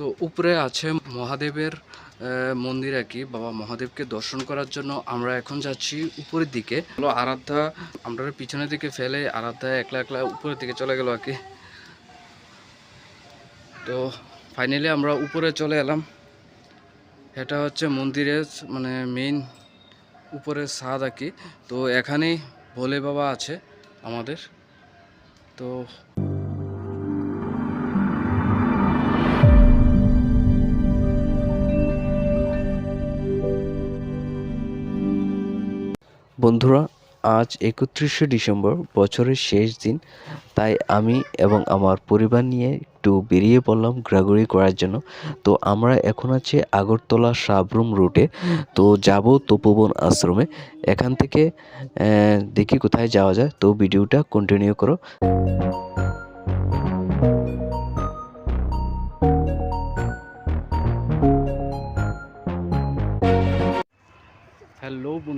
তো উপরে আছে মহাদেবের মন্দির আর কি। বাবা মহাদেবকে দর্শন করার জন্য আমরা এখন যাচ্ছি উপরের দিকে। আরাধ্যা, আমরা পিছনের দিকে ফেলে আরাধ্যা একলা একলা উপরের দিকে চলে গেল আর কি। তো ফাইনালি আমরা উপরে চলে এলাম। এটা হচ্ছে মন্দিরের মানে মেইন উপরে ছাদ আর কি। তো এখানেই ভোলে বাবা আছে আমাদের। তো বন্ধুরা, আজ একত্রিশে ডিসেম্বর, বছরের শেষ দিন। তাই আমি এবং আমার পরিবার নিয়ে একটু বেরিয়ে পড়লাম ঘোরাঘুরি করার জন্য। তো আমরা এখন আছি আগরতলা সাবরুম রুটে তো যাব তপোবন আশ্রমে। এখান থেকে দেখি কোথায় যাওয়া যায়। তো ভিডিওটা কন্টিনিউ করো।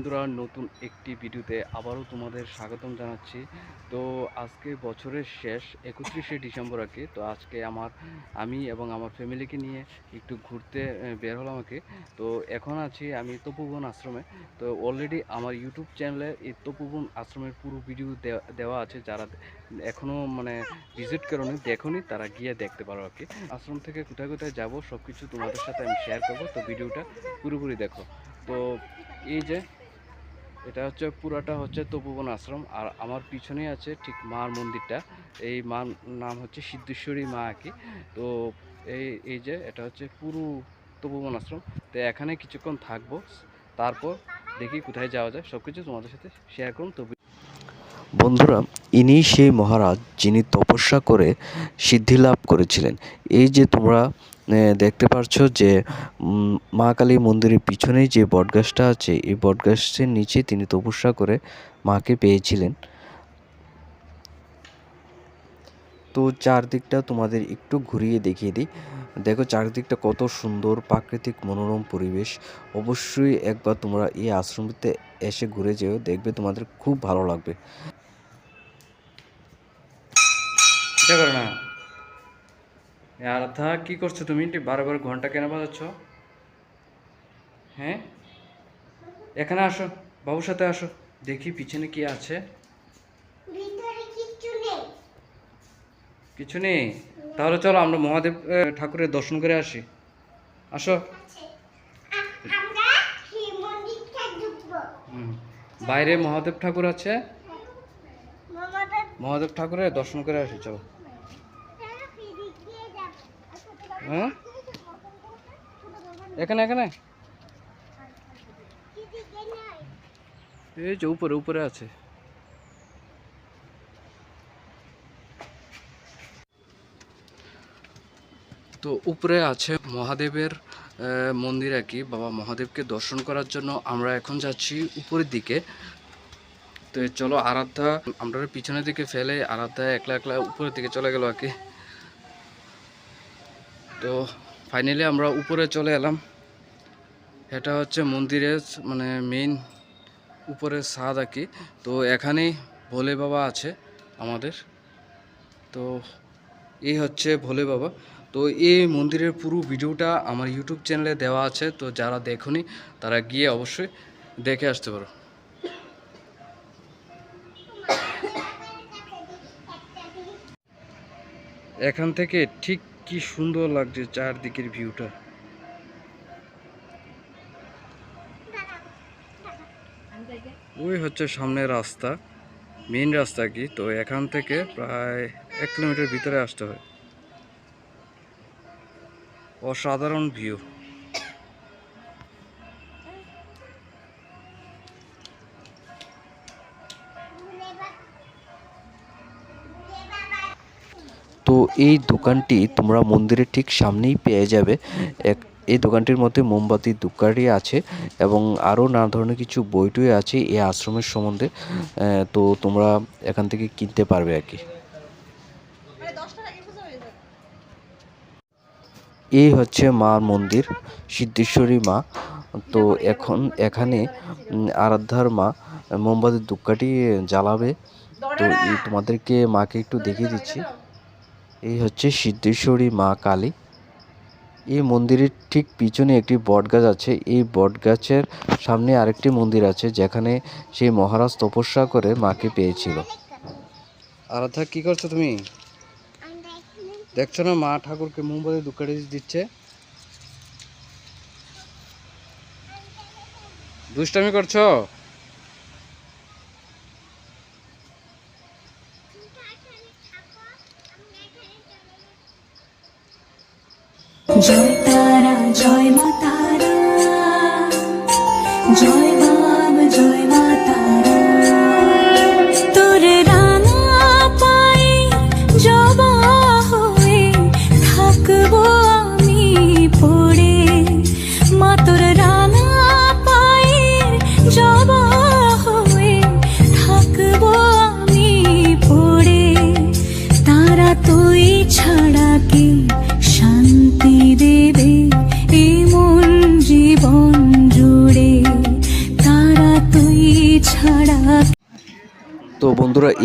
বন্ধুরা, নতুন একটি ভিডিওতে আবারও তোমাদের স্বাগতম জানাচ্ছি। তো আজকে বছরের শেষ, একত্রিশে ডিসেম্বর আর কি। তো আজকে আমার, আমি এবং আমার ফ্যামিলিকে নিয়ে একটু ঘুরতে বের হলাম আর কি। তো এখন আছি আমি তপোবন আশ্রমে। তো অলরেডি আমার ইউটিউব চ্যানেলে এই তপোবন আশ্রমের পুরো ভিডিও দেওয়া- আছে। যারা এখনও মানে ভিজিট করনি, দেখনি, তারা গিয়ে দেখতে পারো আর কি। আশ্রম থেকে কোথায় কোথায় যাব সব কিছু তোমাদের সাথে আমি শেয়ার করব। তো ভিডিওটা পুরোপুরি দেখো। তো এই যে এটা হচ্ছে পুরাটা হচ্ছে তপোবন আশ্রম। আর আমার পিছনেই আছে ঠিক মার মন্দিরটা। এই মার নাম হচ্ছে সিদ্ধেশ্বরী মা আর কি। তো এই এই যে এটা হচ্ছে পুরো তপোবন আশ্রম। তো এখানে কিছুক্ষণ থাকব। তারপর দেখি কোথায় যাওয়া যায়। সব কিছু তোমাদের সাথে শেয়ার করুন। তবু বন্ধুরা ইনি সেই মহারাজ যিনি তপস্যা করে সিদ্ধি লাভ করেছিলেন। এই যে তোমরা দেখতে পাচ্ছ যে মা কালী মন্দিরের পিছনেই যে বটগাছটা আছে, এই বটগাছের নিচে তিনি তপস্যা করে মাকে পেয়েছিলেন। তো চারদিকটা তোমাদের একটু ঘুরিয়ে দেখিয়ে দিই। দেখো চারদিকটা কত সুন্দর প্রাকৃতিক মনোরম পরিবেশ। অবশ্যই একবার তোমরা এই আশ্রমটিতে এসে ঘুরে যেও, দেখবে তোমাদের খুব ভালো লাগবে। এটা করে না। আরাধা কি করছ তুমি? বারবার ঘণ্টা কেন বাজাচ্ছ? হ্যাঁ? এখানে আসো বাবুর সাথে আসো। দেখি পিছনে কি আছে। কিছু নেই? তাহলে চলো আমরা মহাদেব ঠাকুরের দর্শন করে আসি। আসো। আ- আমরা সেই মন্দিরটা ঢুকবো। হুম। বাইরে মহাদেব ঠাকুর আছে। মহাদেব ঠাকুরের দর্শন করে আসি চলো ফিরে গিয়ে যাব হ্যাঁ? এখানে এখানে? এই যে উপরে উপরে আছে। তো উপরে আছে মহাদেবের মন্দির আর কি। বাবা মহাদেবকে দর্শন করার জন্য আমরা এখন যাচ্ছি উপরের দিকে। তো চলো আরাধ্যা আমরা পিছনের দিকে ফেলে আরাধ্যা একলা একলা উপরের দিকে চলে গেল আর কি। তো ফাইনালি আমরা উপরে চলে এলাম। এটা হচ্ছে মন্দিরের মানে মেইন উপরে ছাদ আর কি। তো এখানেই ভোলে বাবা আছে আমাদের। তো এই হচ্ছে ভোলে বাবা। তো এই মন্দিরের পুরো ভিডিওটা আমার ইউটিউব চ্যানেলে দেওয়া আছে। তো যারা দেখুনি, তারা গিয়ে অবশ্যই দেখে আসতে পারো। এখান থেকে ঠিক কি সুন্দর লাগছে চারদিকের ভিউটা। ওই হচ্ছে সামনে রাস্তা মেন রাস্তা কি? তো এখান থেকে প্রায় এক কিলোমিটার ভিতরে আসতে হয়। অসাধারণ ভিউ। তো এই দোকানটি তোমরা মন্দিরের ঠিক সামনেই পেয়ে যাবে। এক, এই দোকানটির মধ্যে মোমবাতির দোকানটি আছে এবং আরও নানা ধরনের কিছু বইটই আছে এই আশ্রমের সম্বন্ধে। তো তোমরা এখান থেকে কিনতে পারবে আর কি। এই হচ্ছে মা মন্দির, সিদ্ধেশ্বরী মা। তো এখন, এখানে আরাধ্যার মা মোমবাতির দুক্কাটি জ্বালাবে। তো তোমাদেরকে মাকে একটু দেখিয়ে দিচ্ছি। এই হচ্ছে সিদ্ধেশ্বরী মা কালী। এই মন্দিরের ঠিক পিছনে একটি বটগাছ আছে। এই বটগাছের সামনে আরেকটি মন্দির আছে, যেখানে সেই মহারাজ তপস্যা করে মাকে পেয়েছিল। আরাধ্যা কি করছ তুমি? দেখছ না মা ঠাকুরকে মোমবাতি দুকাটি দিচ্ছে? দুষ্টামি করছ?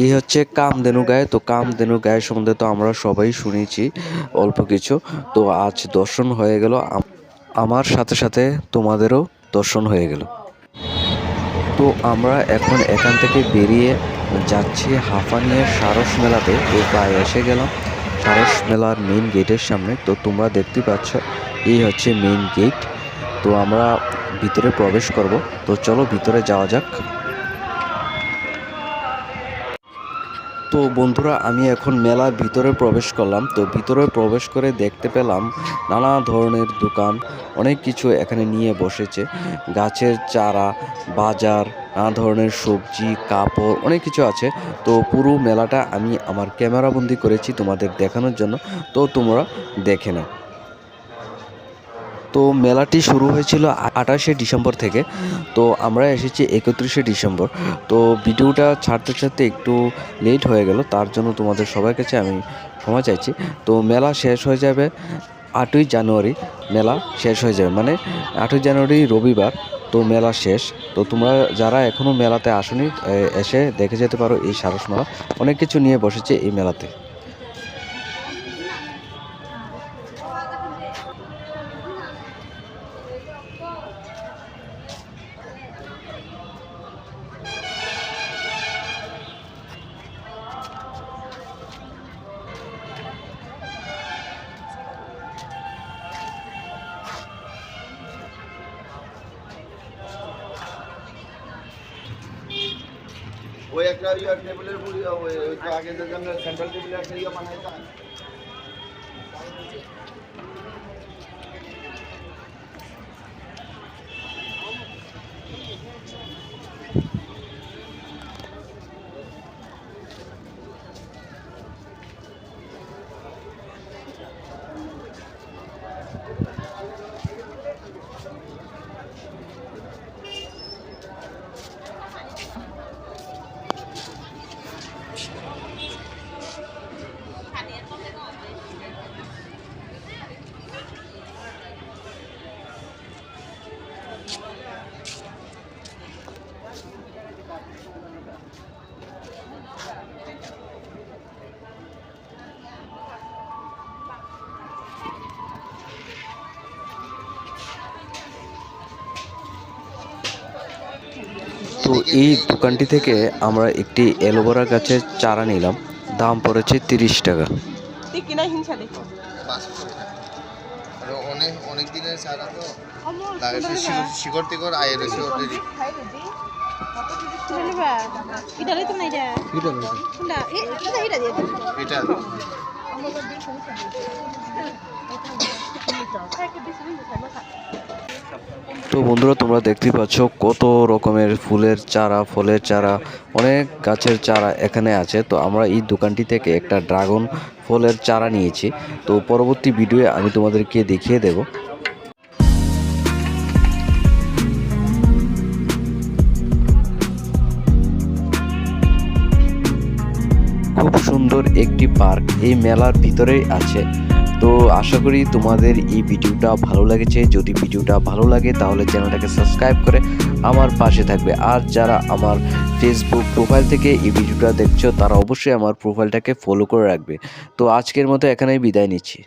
এই হচ্ছে কামধেনু গায়ে। তো কামধেনু গায়ে সম্বন্ধে তো আমরা সবাই শুনেছি অল্প কিছু। তো আজ দর্শন হয়ে গেল। আমার সাথে সাথে তোমাদেরও দর্শন হয়ে গেল। তো আমরা এখন এখান থেকে বেরিয়ে যাচ্ছি হাফানিয়ার সারস মেলাতে। তো প্রায় এসে গেলাম সারস মেলার মেইন গেটের সামনে। তো তোমরা দেখতে পাচ্ছ এই হচ্ছে মেইন গেট তো আমরা ভিতরে প্রবেশ করব। তো চলো ভিতরে যাওয়া যাক। তো বন্ধুরা, আমি এখন মেলার ভিতরে প্রবেশ করলাম। তো ভিতরে প্রবেশ করে দেখতে পেলাম নানা ধরনের দোকান, অনেক কিছু এখানে নিয়ে বসেছে। গাছের চারা, বাজার, নানা ধরনের সবজি, কাপড়, অনেক কিছু আছে। তো পুরো মেলাটা আমি আমার ক্যামেরাবন্দি করেছি তোমাদের দেখানোর জন্য। তো তোমরা দেখে নাও। তো মেলাটি শুরু হয়েছিল আঠাশে ডিসেম্বর থেকে। তো আমরা এসেছি একত্রিশে ডিসেম্বর। তো ভিডিওটা ছাড়তে ছাড়তে একটু লেট হয়ে গেল, তার জন্য তোমাদের সবার কাছে আমি ক্ষমা চাইছি। তো মেলা শেষ হয়ে যাবে আটই জানুয়ারি, মেলা শেষ হয়ে যাবে। মানে আটই জানুয়ারি রবিবার, তো মেলা শেষ। তো তোমরা যারা এখনও মেলাতে আসনি এসে দেখে যেতে পারো এই সারস মেলা অনেক কিছু নিয়ে বসেছে এই মেলাতে। ওই একটা ইয়ে টেবিলের উপর ইয়ে ওই ওই তো আগে যে জন্য সেন্ট্রাল টেবিলে একটা ইয়ে বানাইছে তো এই দোকানটি থেকে আমরা একটি অ্যালোভেরা গাছের চারা নিলাম দাম পড়েছে তিরিশ টাকা অনেক অনেক দিনের ছাড়া তো অমর লাগে সে শিকড়- শিকড় টিকড় আয়ে রয়েছে অলরেডি এটা তো বন্ধুরা, তোমরা দেখতে পাচ্ছ কত রকমের ফুলের চারা, ফলের চারা, অনেক গাছের চারা এখানে আছে। তো আমরা এই দোকানটি থেকে একটা ড্রাগন ফলের চারা নিয়েছি। তো পরবর্তী ভিডিওয়ে আমি তোমাদেরকে দেখিয়ে দেব। খুব সুন্দর একটি পার্ক এই মেলার ভিতরেই আছে। আশা করি তোমাদের এই ভিডিওটা ভালো লেগেছে। যদি ভিডিওটা ভালো লাগে, তাহলে চ্যানেলটাকে সাবস্ক্রাইব করে আমার পাশে থাকবে। আর যারা আমার ফেসবুক প্রোফাইল থেকে এই ভিডিওটা দেখছ, তারা অবশ্যই আমার প্রোফাইলটাকে ফলো করে রাখবে। তো আজকের মতো এখানেই বিদায় নিচ্ছি।